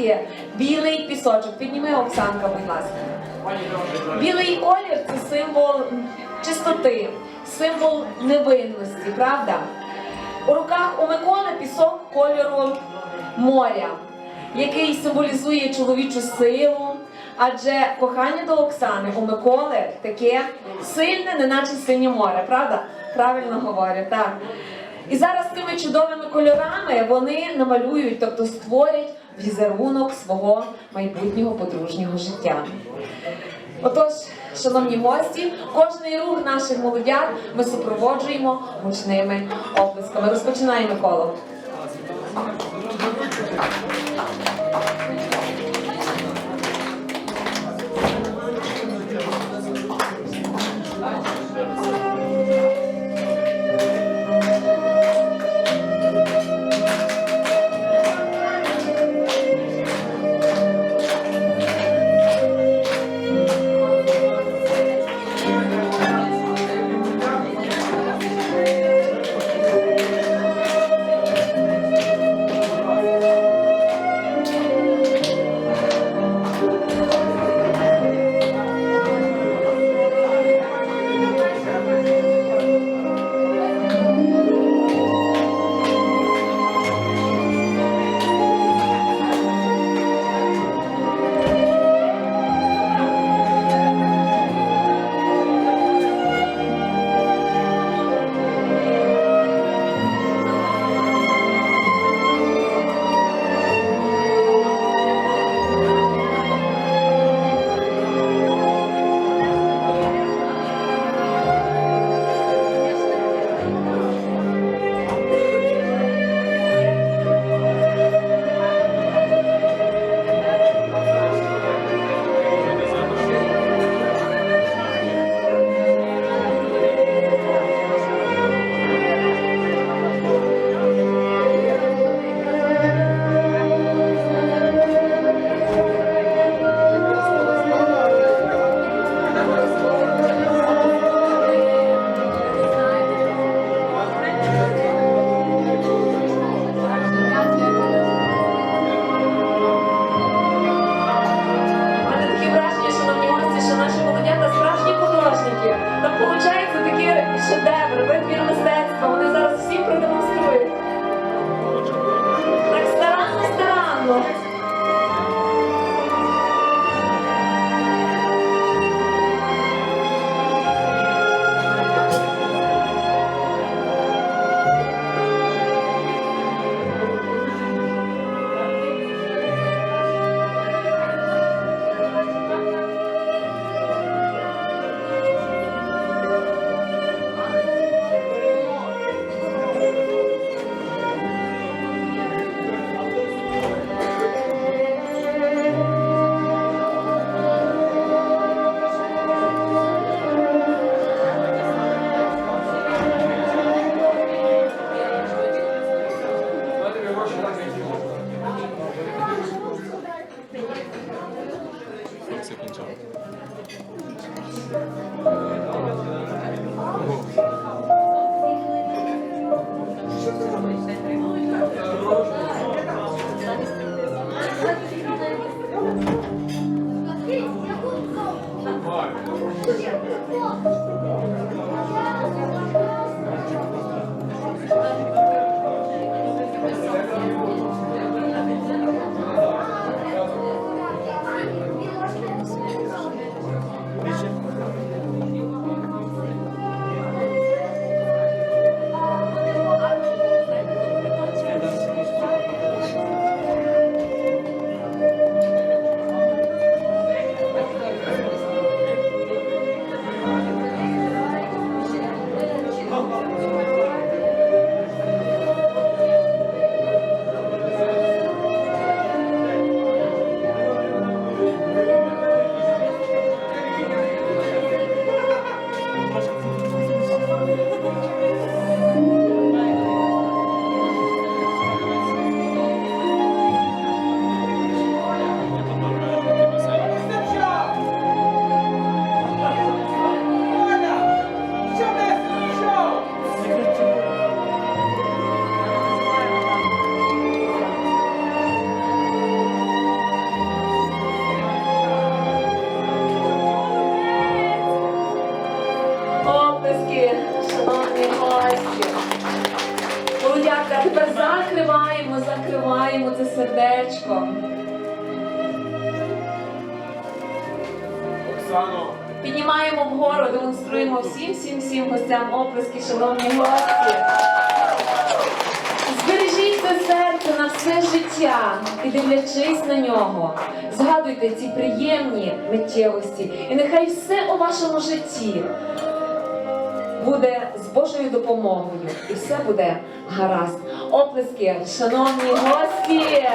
Оксанки білий пісочок. Підніми Оксанка, будь ласка. Білий колір це символ чистоти, символ невинності, правда? У руках у Миколи пісок кольору моря, який символізує чоловічу силу. Адже кохання до Оксани у Миколи таке сильне, неначе синє море, правда? Правильно говорю, так. І зараз цими чудовими кольорами вони намалюють, тобто створять візерунок свого майбутнього подружнього життя. Отож, шановні гості, кожний рух наших молодят ми супроводжуємо гучними оплесками. Розпочинаємо коло. Сердечко. Оксано, Піднімаємо вгору, демонструємо всім, всім, всім гостям оплески, шановні гості. Збережіть це серце на все життя і дивлячись на нього, згадуйте ці приємні миттєвості, і нехай все у вашому житті буде з Божою допомогою, і все буде гаразд. Оплески, шановні гості!